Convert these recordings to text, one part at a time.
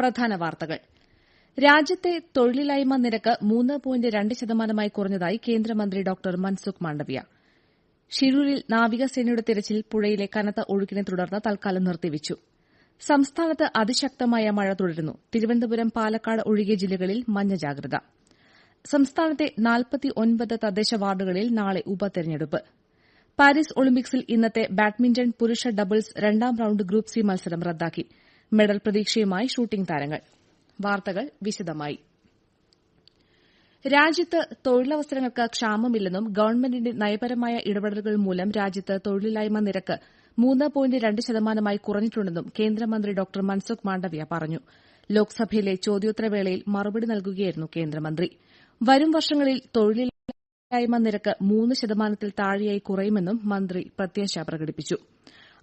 പ്രധാന വാർത്തകൾ. രാജ്യത്തെ തൊഴിലില്ലായ്മ നിരക്ക് മൂന്ന് പോയിന്റ് രണ്ട് ശതമാനമായി കുറഞ്ഞതായി കേന്ദ്രമന്ത്രി ഡോക്ടർ മൻസുഖ് മാണ്ഡവ്യ. ഷിരൂരിൽ നാവികസേനയുടെ തിരച്ചിൽ പുഴയിലെ കനത്ത ഒഴുക്കിനെ തുടർന്ന് തൽക്കാലം നിർത്തിവച്ചു. സംസ്ഥാനത്ത് അതിശക്തമായ മഴ തുടരുന്നു. തിരുവനന്തപുരം പാലക്കാട് ഒഴികെ ജില്ലകളിൽ മഞ്ഞ ജാഗ്രത. സംസ്ഥാനത്തെ നാൽപ്പത്തിയൊൻപത് തദ്ദേശ വാർഡുകളിൽ നാളെ ഉപതെരഞ്ഞെടുപ്പ്. പാരീസ് ഒളിമ്പിക്സിൽ ഇന്നത്തെ ബാഡ്മിന്റൺ പുരുഷ ഡബിൾസ് രണ്ടാം റൌണ്ട് ഗ്രൂപ്പ് സി മത്സരം റദ്ദാക്കി. മെഡൽ പ്രതീക്ഷയുമായി ഷൂട്ടിംഗ് താരങ്ങൾ. വാർത്തകൾ വിശദമായി. രാജ്യത്ത് തൊഴിലവസരങ്ങൾക്ക് ക്ഷാമമില്ലെന്നും ഗവൺമെന്റിന്റെ നയപരമായ ഇടപെടലുകൾ മൂലം രാജ്യത്ത് തൊഴിലില്ലായ്മ നിരക്ക് മൂന്ന് പോയിന്റ് രണ്ട് ശതമാനമായി കുറഞ്ഞിട്ടുണ്ടെന്നും കേന്ദ്രമന്ത്രി ഡോക്ടർ മൻസുഖ് മാണ്ഡവ്യ പറഞ്ഞു. ലോക്സഭയിലെ ചോദ്യോത്തരവേളയിൽ മറുപടി നൽകുകയായിരുന്നു കേന്ദ്രമന്ത്രി. വരും വർഷങ്ങളിൽ തൊഴിലില്ലായ്മ നിരക്ക് മൂന്ന് ശതമാനത്തിൽ താഴെയായി കുറയുമെന്നും മന്ത്രി പ്രത്യാശ പ്രകടിപ്പിച്ചു.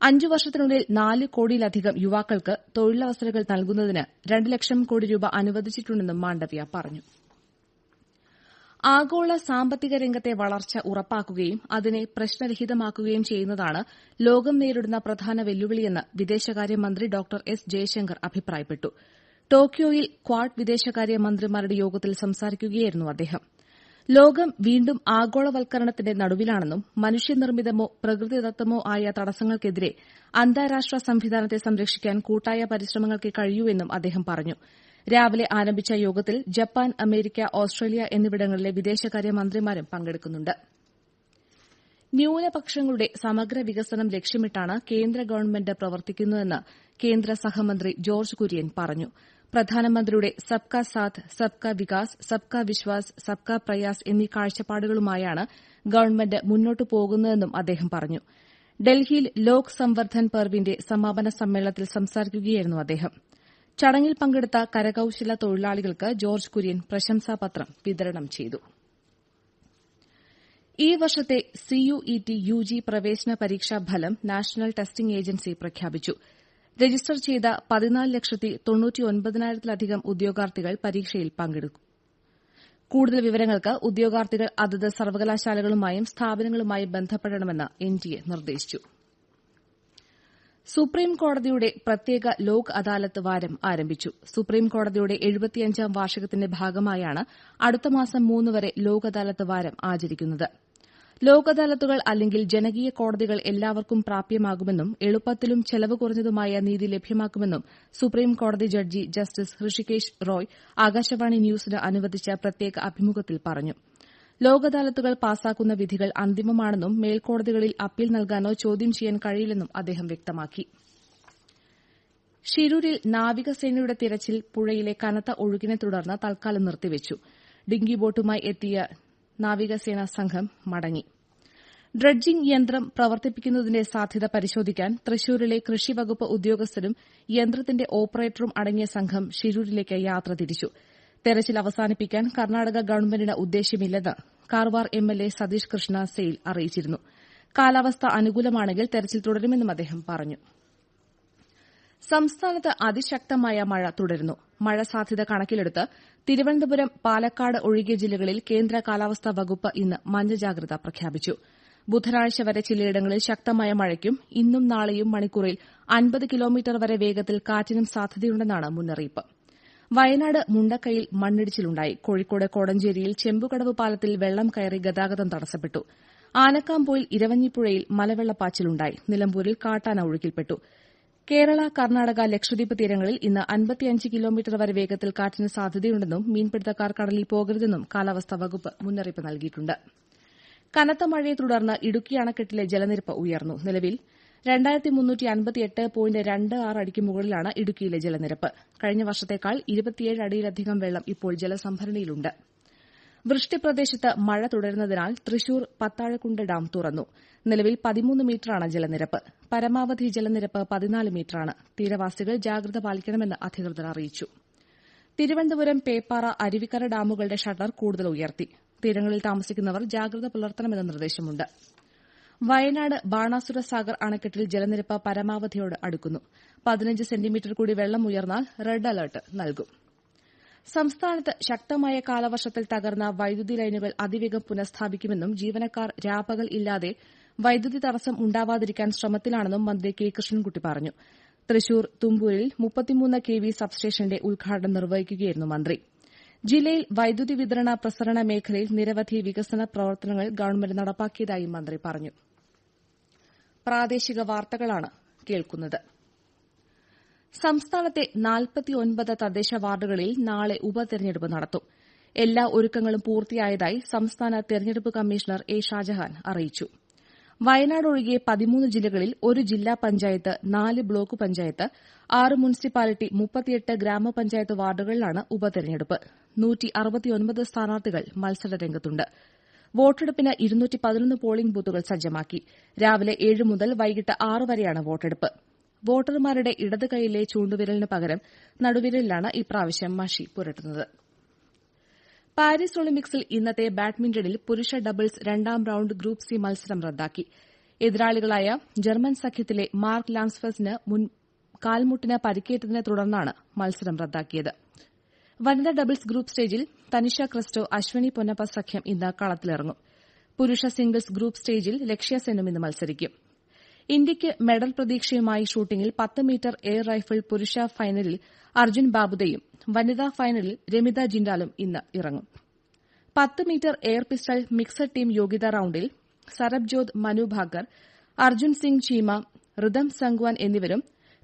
അഞ്ചു വർഷത്തിനുള്ളിൽ നാല് കോടിയിലധികം യുവാക്കൾക്ക് തൊഴിലവസരങ്ങൾ നൽകുന്നതിന് രണ്ട് ലക്ഷം കോടി രൂപ അനുവദിച്ചിട്ടുണ്ടെന്നും മാണ്ഡവ്യ പറഞ്ഞു. ആഗോള സാമ്പത്തിക രംഗത്തെ വളർച്ച ഉറപ്പാക്കുകയും അതിനെ പ്രശ്നരഹിതമാക്കുകയും ചെയ്യുന്നതാണ് ലോകം നേരിടുന്ന പ്രധാന വെല്ലുവിളിയെന്ന് വിദേശകാര്യമന്ത്രി ഡോക്ടർ എസ് ജയശങ്കർ അഭിപ്രായപ്പെട്ടു. ടോക്കിയോയിൽ ക്വാഡ് വിദേശകാര്യ മന്ത്രിമാരുടെ യോഗത്തിൽ സംസാരിക്കുകയായിരുന്നു അദ്ദേഹം. ലോകം വീണ്ടും ആഗോളവൽക്കരണത്തിന്റെ നടുവിലാണെന്നും മനുഷ്യനിർമ്മിതമോ പ്രകൃതിദത്തമോ ആയ തടസ്സങ്ങൾക്കെതിരെ അന്താരാഷ്ട്ര സംവിധാനത്തെ സംരക്ഷിക്കാൻ കൂട്ടായ പരിശ്രമങ്ങൾക്കേ കഴിയൂ എന്നും അദ്ദേഹം പറഞ്ഞു. രാവിലെ ആരംഭിച്ച യോഗത്തിൽ ജപ്പാൻ അമേരിക്ക ഓസ്ട്രേലിയ എന്നിവിടങ്ങളിലെ വിദേശകാര്യ മന്ത്രിമാരും പങ്കെടുക്കുന്നുണ്ട്. ന്യൂനപക്ഷങ്ങളുടെ സമഗ്ര വികസനം ലക്ഷ്യമിട്ടാണ് കേന്ദ്ര ഗവൺമെന്റ് പ്രവർത്തിക്കുന്നതെന്ന് കേന്ദ്ര സഹമന്ത്രി ജോർജ് കുര്യൻ പറഞ്ഞു. പ്രധാനമന്ത്രിയുടെ സബ്കാ സാത്ത് സബ്കാ വികാസ് സബ്കാ വിശ്വാസ് സബ്കാ പ്രയാസ് എന്നീ കാഴ്ചപ്പാടുകളുമായാണ് ഗവൺമെന്റ് മുന്നോട്ടു പോകുന്നതെന്നും അദ്ദേഹം പറഞ്ഞു. ഡൽഹിയിൽ ലോക് സംവർദ്ധൻ പർവിന്റെ സമാപന സമ്മേളനത്തിൽ സംസാരിക്കുകയായിരുന്നു അദ്ദേഹം. ചടങ്ങിൽ പങ്കെടുത്ത കരകൌശല തൊഴിലാളികൾക്ക് ജോർജ് കുര്യൻ പ്രശംസാപത്രം വിതരണം ചെയ്തു. ഈ വർഷത്തെ സിയുഇടി യുജി പ്രവേശന പരീക്ഷാ ഫലം നാഷണൽ ടെസ്റ്റിംഗ് ഏജൻസി പ്രഖ്യാപിച്ചു. രജിസ്റ്റർ ചെയ്ത പതിനാല് ലക്ഷത്തി തൊണ്ണൂറ്റിയൊൻപതിനായിരത്തിലധികം ഉദ്യോഗാർത്ഥികൾ പരീക്ഷയിൽ പങ്കെടുക്കും. കൂടുതൽ വിവരങ്ങൾക്ക് ഉദ്യോഗാർത്ഥികൾ അതത് സർവകലാശാലകളുമായും സ്ഥാപനങ്ങളുമായും ബന്ധപ്പെടണമെന്ന് എൻടിഎ നിർദ്ദേശിച്ചു. സുപ്രീം കോടതിയുടെ പ്രത്യേക ലോക് അദാലത്ത് വാരം ആരംഭിച്ചു. സുപ്രീം കോടതിയുടെ എഴുപത്തിയഞ്ചാം വാർഷികത്തിന്റെ ഭാഗമായാണ് അടുത്ത മാസം മൂന്ന് വരെ ലോക് അദാലത്ത് വാരം ആചരിക്കുന്നത്. ലോക് അദാലത്തുകൾ അല്ലെങ്കിൽ ജനകീയ കോടതികൾ എല്ലാവർക്കും പ്രാപ്യമാകുമെന്നും എളുപ്പത്തിലും ചെലവ് കുറഞ്ഞതുമായ നീതി ലഭ്യമാക്കുമെന്നും സുപ്രീം കോടതി ജഡ്ജി ജസ്റ്റിസ് ഹൃഷികേശ് റോയ് ആകാശവാണി ന്യൂസിന് അനുവദിച്ച പ്രത്യേക അഭിമുഖത്തിൽ പറഞ്ഞു. ലോക് അദാലത്തുകൾ പാസാക്കുന്ന വിധികൾ അന്തിമമാണെന്നും മേൽക്കോടതികളിൽ അപ്പീൽ നൽകാനോ ചോദ്യം ചെയ്യാൻ കഴിയില്ലെന്നും അദ്ദേഹം വ്യക്തമാക്കി. ഷിരൂരിൽ നാവികസേനയുടെ തിരച്ചിൽ പുഴയിലെ കനത്ത ഒഴുക്കിനെ തുടർന്ന് തൽക്കാലം നിർത്തിവച്ചു. ഡിങ്കി ബോട്ടുമായി എത്തിയ നാവികസേനാ സംഘം മടങ്ങി. ഡ്രഡ്ജിംഗ് യന്ത്രം പ്രവർത്തിപ്പിക്കുന്നതിന്റെ സാധ്യത പരിശോധിക്കാൻ തൃശൂരിലെ കൃഷിവകുപ്പ് ഉദ്യോഗസ്ഥരും യന്ത്രത്തിന്റെ ഓപ്പറേറ്ററും അടങ്ങിയ സംഘം ഷിരൂരിലേക്ക് യാത്ര തിരിച്ചു. തെരച്ചിൽ അവസാനിപ്പിക്കാൻ കർണാടക ഗവൺമെന്റിന് ഉദ്ദേശ്യമില്ലെന്ന് കാർവാർ എംഎൽഎ സതീഷ് കൃഷ്ണ സെയിൽ അറിയിച്ചിരുന്നു. കാലാവസ്ഥ അനുകൂലമാണെങ്കിൽ തെരച്ചിൽ തുടരുമെന്നും അദ്ദേഹം പറഞ്ഞു. സംസ്ഥാനത്ത് അതിശക്തമായ മഴ തുടരുന്നു. മഴ സാധ്യത കണക്കിലെടുത്ത് തിരുവനന്തപുരം പാലക്കാട് ഒഴികെ ജില്ലകളിൽ കേന്ദ്ര കാലാവസ്ഥാ വകുപ്പ് ഇന്ന് മഞ്ഞ ജാഗ്രത പ്രഖ്യാപിച്ചു. ബുധനാഴ്ച വരെ ചിലയിടങ്ങളിൽ ശക്തമായ മഴയ്ക്കും ഇന്നും നാളെയും മണിക്കൂറിൽ അൻപത് കിലോമീറ്റർ വരെ വേഗത്തിൽ കാറ്റിനും സാധ്യതയുണ്ടെന്നാണ് മുന്നറിയിപ്പ്. വയനാട് മുണ്ടക്കയിൽ മണ്ണിടിച്ചിലുണ്ടായി. കോഴിക്കോട് കോടഞ്ചേരിയിൽ ചെമ്പുകടവ് പാലത്തിൽ വെള്ളം കയറി ഗതാഗതം തടസ്സപ്പെട്ടു. ആനക്കാമ്പോയിൽ ഇരവഞ്ഞിപ്പുഴയിൽ മലവെള്ളപ്പാച്ചിലുണ്ടായി. നിലമ്പൂരിൽ കാട്ടാന ഒഴുക്കിൽപ്പെട്ടു. കേരള കർണാടക ലക്ഷദ്വീപ് തീരങ്ങളിൽ ഇന്ന് അൻപത്തിയഞ്ച് കിലോമീറ്റർ വരെ വേഗത്തിൽ കാറ്റിന് സാധ്യതയുണ്ടെന്നും മീൻപിടുത്തക്കാർ കടലിൽ പോകരുതെന്നും കാലാവസ്ഥാ വകുപ്പ് മുന്നറിയിപ്പ് നൽകിയിട്ടുണ്ട്. കനത്ത മഴയെ തുടർന്ന് ഇടുക്കി അണക്കെട്ടിലെ ജലനിരപ്പ് ഉയർന്നു. നിലവിൽ അടിക്ക് മുകളിലാണ് ഇടുക്കിയിലെ ജലനിരപ്പ്. കഴിഞ്ഞ വർഷത്തേക്കാൾ അടിയിലധികം വെള്ളം ഇപ്പോൾ ജലസംഭരണിയിലുണ്ട്. വൃഷ്ടിപ്രദേശത്ത് മഴ തുടരുന്നതിനാൽ തൃശൂർ പത്താഴക്കുണ്ട് ഡാം തുറന്നു. നിലവിൽ പതിമൂന്ന് മീറ്ററാണ് ജലനിരപ്പ്. പരമാവധി ജലനിരപ്പ് പതിനാല് മീറ്ററാണ്. തീരവാസികൾ ജാഗ്രത പാലിക്കണമെന്ന് അധികൃതർ അറിയിച്ചു. തിരുവനന്തപുരം പേപ്പാറ അരുവിക്കര ഡാമുകളുടെ ഷട്ടർ കൂടുതൽ ഉയർത്തി. തീരങ്ങളിൽ താമസിക്കുന്നവർ ജാഗ്രത പുലർത്തണമെന്ന നിർദ്ദേശമുണ്ട്. വയനാട് ബാണാസുര സാഗർ അണക്കെട്ടിൽ ജലനിരപ്പ് പരമാവധിയോട് അടുക്കുന്നു. പതിനഞ്ച് സെന്റിമീറ്റർ കൂടി വെള്ളം ഉയർന്നാൽ റെഡ് അലർട്ട് നൽകും. സംസ്ഥാനത്ത് ശക്തമായ കാലവർഷത്തിൽ തകർന്ന വൈദ്യുതി ലൈനുകൾ അതിവേഗം പുനഃസ്ഥാപിക്കുമെന്നും ജീവനക്കാർ രാപ്പകൽ ഇല്ലാതെ വൈദ്യുതി തടസ്സം ഉണ്ടാവാതിരിക്കാൻ ശ്രമത്തിലാണെന്നും മന്ത്രി കെ കൃഷ്ണൻകുട്ടി പറഞ്ഞു. തൃശൂർ തുമ്പൂരിൽ മുപ്പത്തിമൂന്ന് കെ വി സബ്സ്റ്റേഷന്റെ ഉദ്ഘാടനം നിർവഹിക്കുകയായിരുന്നു മന്ത്രി. ജില്ലയിൽ വൈദ്യുതി വിതരണ പ്രസരണ മേഖലയിൽ നിരവധി വികസന പ്രവർത്തനങ്ങൾ ഗവൺമെന്റ് നടപ്പാക്കിയതായി മന്ത്രി പറഞ്ഞു. പ്രാദേശിക വാർത്തകളാണ് കേൾക്കുന്നത്. സംസ്ഥാനത്തെ നാൽപ്പത്തിയൊൻപത് തദ്ദേശ വാർഡുകളിൽ നാളെ ഉപതെരഞ്ഞെടുപ്പ് നടത്തും. എല്ലാ ഒരുക്കങ്ങളും പൂർത്തിയായതായി സംസ്ഥാന തെരഞ്ഞെടുപ്പ് കമ്മീഷണർ എ ഷാജഹാൻ അറിയിച്ചു. വയനാട് ഒഴികെ പതിമൂന്ന് ജില്ലകളിൽ ഒരു ജില്ലാ പഞ്ചായത്ത് നാല് ബ്ലോക്ക് പഞ്ചായത്ത് ആറ് മുനിസിപ്പാലിറ്റി മുപ്പത്തിയെട്ട് ഗ്രാമപഞ്ചായത്ത് വാർഡുകളിലാണ് ഉപതെരഞ്ഞെടുപ്പ്. സ്ഥാനാർത്ഥികൾ മത്സരരംഗത്തുണ്ട് വോട്ടെടുപ്പിന് ഇരുന്നൂറ്റി പതിനൊന്ന് പോളിംഗ് ബൂത്തുകൾ സജ്ജമാക്കി. രാവിലെ ഏഴ് മുതൽ വൈകിട്ട് ആറ് വരെയാണ് വോട്ടെടുപ്പ്. വോട്ടർമാരുടെ ഇടത് കൈയിലെ ചൂണ്ടുവിരലിന് പകരം നടുവിരലിലാണ് ഇപ്രാവശ്യം മഷി പുരട്ടുന്നത്. പാരീസ് ഒളിമ്പിക്സിൽ ഇന്നത്തെ ബാഡ്മിന്റണിൽ പുരുഷ ഡബിൾസ് രണ്ടാം റൌണ്ട് ഗ്രൂപ്പ് സി മത്സരം റദ്ദാക്കി. എതിരാളികളായ ജർമ്മൻ സഖ്യത്തിലെ മാർക്ക് ലാൻസ്ഫസിന് കാൽമുട്ടിന് പരിക്കേറ്റതിനെ തുടർന്നാണ് മത്സരം റദ്ദാക്കിയത്. വനിതാ ഡബിൾസ് ഗ്രൂപ്പ് സ്റ്റേജിൽ തനിഷ ക്രിസ്റ്റോ അശ്വനി പൊന്നപ്പ സഖ്യം ഇന്ന് കളത്തിലിറങ്ങും. പുരുഷ സിംഗിൾസ് ഗ്രൂപ്പ് സ്റ്റേജിൽ ലക്ഷ്യ സെന്നും ഇന്ന് മത്സരിക്കും. ഇന്ത്യയ്ക്ക് മെഡൽ പ്രതീക്ഷയുമായി ഷൂട്ടിംഗിൽ പത്ത് മീറ്റർ എയർ റൈഫിൾ പുരുഷ ഫൈനലിൽ അർജുൻ ബാബുദയും വനിതാ ഫൈനലിൽ രമിത ജിൻഡാലും ഇന്ന് ഇറങ്ങും. പത്ത് metre air pistol mixed team യോഗ്യതാ റൌണ്ടിൽ സരബ്ജോത് മനു ഭാക്കർ അർജുൻ സിംഗ് ചീമ ഋതം സംഗ്വാൻ എന്നിവരും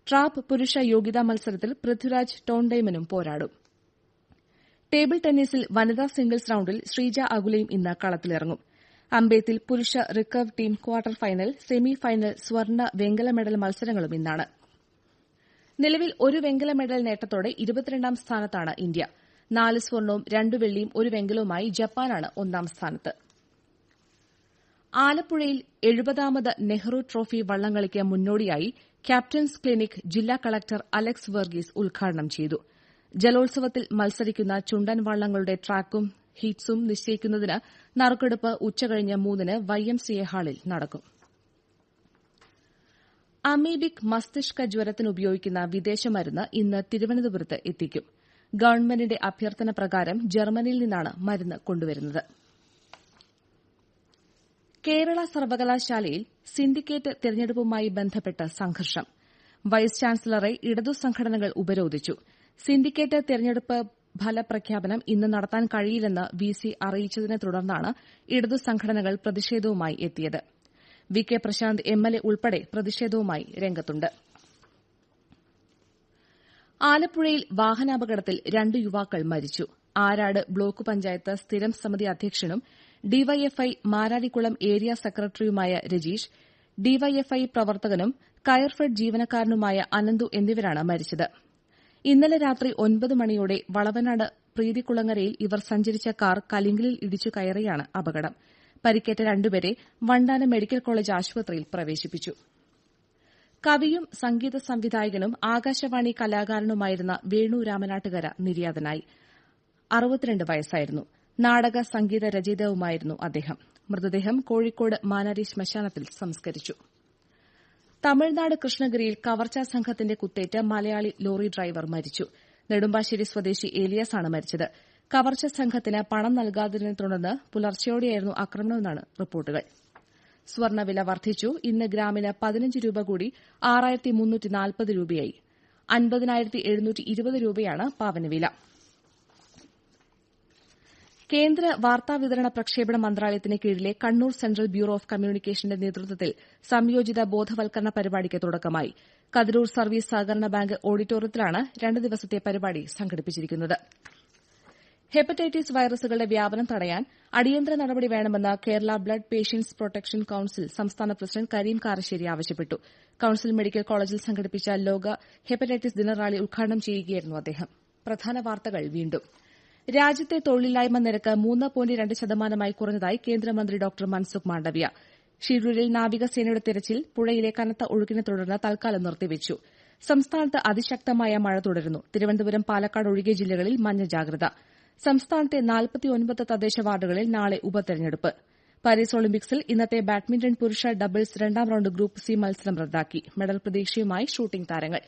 ട്രാപ്പ് പുരുഷ യോഗ്യതാ മത്സരത്തിൽ പൃഥ്വിരാജ് ടോണ്ടൈമനും പോരാടും. ടേബിൾ ടെന്നീസിൽ വനിതാ സിംഗിൾസ് റൌണ്ടിൽ ശ്രീജ അകുലയും ഇന്ന് കളത്തിലിറങ്ങും. അമ്പേത്തിൽ പുരുഷ recurve team quarter final semi final സ്വർണ വെങ്കല മെഡൽ മത്സരങ്ങളും ഇന്നാണ്. നിലവിൽ ഒരു വെങ്കല മെഡൽ നേട്ടത്തോടെ ഇരുപത്തിരണ്ടാം സ്ഥാനത്താണ് ഇന്ത്യ. നാല് സ്വർണവും രണ്ട് വെള്ളിയും ഒരു വെങ്കലവുമായി ജപ്പാനാണ് ഒന്നാം സ്ഥാനത്ത്. ആലപ്പുഴയിൽ എഴുപതാമത് നെഹ്റു ട്രോഫി വള്ളംകളിക്ക് മുന്നോടിയായി ക്യാപ്റ്റൻസ് ക്ലിനിക് ജില്ലാ കളക്ടർ അലക്സ് വർഗീസ് ഉദ്ഘാടനം ചെയ്തു. ജലോത്സവത്തിൽ മത്സരിക്കുന്ന ചുണ്ടൻ വള്ളങ്ങളുടെ ട്രാക്കും ഹീറ്റ്സും നിശ്ചയിക്കുന്നതിന് നറുക്കെടുപ്പ് ഉച്ചകഴിഞ്ഞ് മൂന്നിന് വൈഎംസിഎ ഹാളിൽ നടക്കും. അമീബിക് മസ്തിഷ്ക ജ്വരത്തിന് ഉപയോഗിക്കുന്ന വിദേശ മരുന്ന് ഇന്ന് തിരുവനന്തപുരത്ത് എത്തിക്കും. ഗവൺമെന്റിന്റെ അഭ്യർത്ഥന പ്രകാരം ജർമ്മനിയിൽ നിന്നാണ് മരുന്ന് കൊണ്ടുവരുന്നത്. കേരള സർവകലാശാലയിൽ സിൻഡിക്കേറ്റ് തെരഞ്ഞെടുപ്പുമായി ബന്ധപ്പെട്ട് സംഘർഷം. വൈസ് ചാൻസലറെ ഇടതു സംഘടനകൾ ഉപരോധിച്ചു. സിൻഡിക്കേറ്റ് തെരഞ്ഞെടുപ്പ് ഫലപ്രഖ്യാപനം ഇന്ന് നടത്താൻ കഴിയില്ലെന്ന് വി സി അറിയിച്ചതിനെ തുടർന്നാണ് ഇടതു സംഘടനകൾ പ്രതിഷേധവുമായി എത്തിയത്. V K Prashanth M L A ഉൾപ്പെടെ പ്രതിഷേധവുമായി രംഗത്തുണ്ട്. ആലപ്പുഴയിൽ വാഹനാപകടത്തിൽ രണ്ട് യുവാക്കൾ മരിച്ചു. ആരാട് ബ്ലോക്ക് പഞ്ചായത്ത് സ്ഥിരം സമിതി അധ്യക്ഷനും ഡിവൈഎഫ്ഐ മാരാരിക്കുളം ഏരിയ സെക്രട്ടറിയുമായ രജീഷ് ഡിവൈഎഫ്ഐ പ്രവർത്തകനും കയർഫെഡ് ജീവനക്കാരനുമായ അനന്തു എന്നിവരാണ് മരിച്ചത്. ഇന്നലെ രാത്രി ഒൻപത് മണിയോടെ വളവനാട് പ്രീതികുളങ്ങരയിൽ ഇവർ സഞ്ചരിച്ച കാർ കലിങ്കലിൽ ഇടിച്ചു കയറിയാണ് അപകടം. പരിക്കേറ്റ രണ്ടുപേരെ വണ്ടാന മെഡിക്കൽ കോളേജ് ആശുപത്രിയിൽ പ്രവേശിപ്പിച്ചു. കവിയും സംഗീത സംവിധായകനും ആകാശവാണി കലാകാരനുമായിരുന്ന വേണു രാമനാട്ടുകര നിര്യാതനായി. അറുപത്തിരണ്ട് വയസ്സായിരുന്നു. നാടക സംഗീത രചയിതാവുമായിരുന്നു അദ്ദേഹം. മൃതദേഹം കോഴിക്കോട് മാനാരി ശ്മശാനത്തിൽ സംസ്കരിച്ചു. തമിഴ്നാട് കൃഷ്ണഗിരിയിൽ കവർച്ചാ സംഘത്തിന്റെ കുത്തേറ്റ് മലയാളി ലോറി ഡ്രൈവർ മരിച്ചു. നെടുമ്പാശ്ശേരി സ്വദേശി ഏലിയാസാണ് മരിച്ചത്. കവർച്ച സംഘത്തിന് പണം നൽകാത്തതിനെ തുടർന്ന് പുലർച്ചെയോടെയായിരുന്നു ആക്രമണമെന്നാണ് റിപ്പോർട്ടുകൾ. സ്വർണവില വർദ്ധിച്ചു. ഇന്ന് ഗ്രാമിന് പതിനഞ്ച് രൂപ കൂടി ആറായിരത്തി മുന്നൂറ്റി നാൽപ്പത് രൂപയായി. അൻപതിനായിരത്തി എഴുന്നൂറ്റി ഇരുപത് രൂപയാണ് പാവനവില. കേന്ദ്ര വാർത്താവിതരണ പ്രക്ഷേപണ മന്ത്രാലയത്തിന് കീഴിലെ കണ്ണൂർ സെൻട്രൽ ബ്യൂറോ ഓഫ് കമ്മ്യൂണിക്കേഷന്റെ നേതൃത്വത്തിൽ സംയോജിത ബോധവൽക്കരണ പരിപാടിക്ക് തുടക്കമായി. കതിരൂർ സർവീസ് സഹകരണ ബാങ്ക് ഓഡിറ്റോറിയത്തിലാണ് രണ്ട് ദിവസത്തെ പരിപാടി സംഘടിപ്പിച്ചിരിക്കുന്നത്. ഹെപ്പറ്റൈറ്റിസ് വൈറസുകളുടെ വ്യാപനം തടയാൻ അടിയന്തര നടപടി വേണമെന്ന് Kerala blood patients protection council സംസ്ഥാന പ്രസിഡന്റ് കരീം കാരശ്ശേരി ആവശ്യപ്പെട്ടു. കൌൺസിൽ മെഡിക്കൽ കോളേജിൽ സംഘടിപ്പിച്ച ലോക ഹെപ്പറ്റൈറ്റിസ് ദിന റാലി ഉദ്ഘാടനം ചെയ്യുകയായിരുന്നു അദ്ദേഹം. പ്രധാന വാർത്തകൾ വീണ്ടും. രാജ്യത്തെ തൊഴിലില്ലായ്മ നിരക്ക് മൂന്ന് പോയിന്റ് രണ്ട് ശതമാനമായി കുറഞ്ഞതായി കേന്ദ്രമന്ത്രി ഡോക്ടർ മൻസുഖ് മാണ്ഡവ്യ. ഷിരൂരിൽ നാവികസേനയുടെ തിരച്ചിൽ പുഴയിലെ കനത്ത ഒഴുക്കിനെ തുടർന്ന് തൽക്കാലം നിർത്തിവച്ചു. സംസ്ഥാനത്ത് അതിശക്തമായ മഴ തുടരുന്നു. തിരുവനന്തപുരം പാലക്കാട് ഒഴികെ ജില്ലകളിൽ മഞ്ഞ ജാഗ്രത. സംസ്ഥാനത്തെ നാൽപ്പത്തിയൊൻപത് തദ്ദേശ വാർഡുകളിൽ നാളെ ഉപതെരഞ്ഞെടുപ്പ്. പാരീസ് ഒളിമ്പിക്സിൽ ഇന്നത്തെ ബാഡ്മിന്റൺ പുരുഷ ഡബിൾസ് രണ്ടാം റൌണ്ട് ഗ്രൂപ്പ് സി മത്സരം റദ്ദാക്കി. മെഡൽ പ്രതീക്ഷയുമായി ഷൂട്ടിംഗ് താരങ്ങൾ.